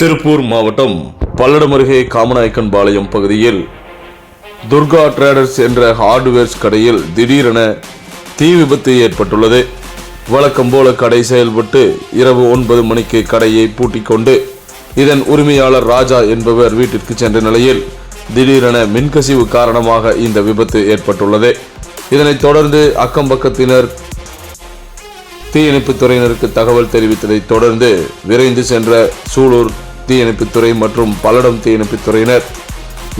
திருப்பூர் மாவட்டம் பல்லடம் அருகே காமநாயக்கன் பாளையம் பகுதியில் துர்கா ட்ரேடர்ஸ் என்ற ஹார்ட்வேர்ஸ் கடையில் திடீரென தீ விபத்து ஏற்பட்டுள்ளது. வழக்கம் போல கடை செயல்பட்டு இரவு ஒன்பது மணிக்கு கடையை பூட்டிக் கொண்டு இதன் உரிமையாளர் ராஜா என்பவர் வீட்டிற்கு சென்ற நிலையில் திடீரென மின்கசிவு காரணமாக இந்த விபத்து ஏற்பட்டுள்ளது. இதனைத் தொடர்ந்து அக்கம் பக்கத்தினர் தீயணைப்புத் துறையினருக்கு தகவல் தெரிவித்ததைத் தொடர்ந்து விரைந்து சென்ற சூலூர் தீயணைப்புத்துறை மற்றும் பல்லடம் தீயணைப்புத்துறையினர்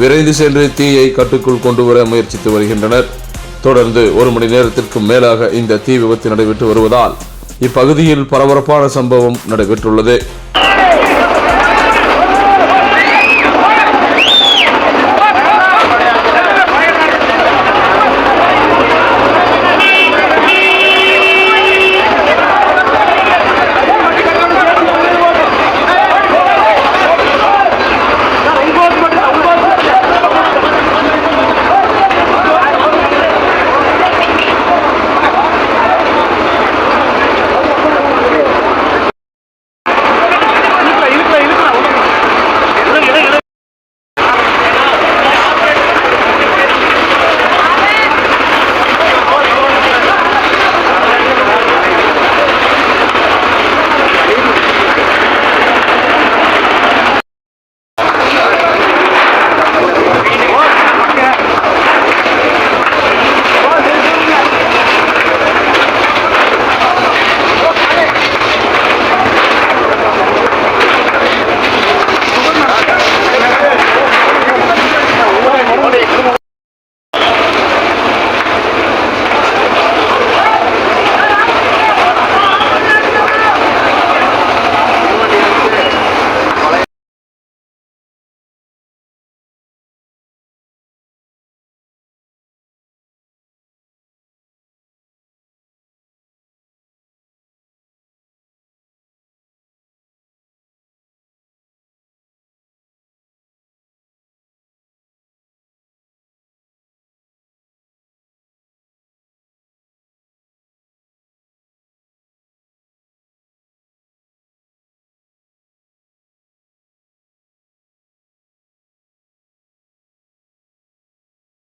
விரைந்து சென்று தீயை கட்டுக்குள் கொண்டு வர முயற்சித்து வருகின்றனர். தொடர்ந்து ஒரு மணி நேரத்திற்கு மேலாக இந்த தீ விபத்து நடைபெற்று வருவதால் இப்பகுதியில் பரபரப்பான சம்பவம் நடைபெற்றுள்ளது.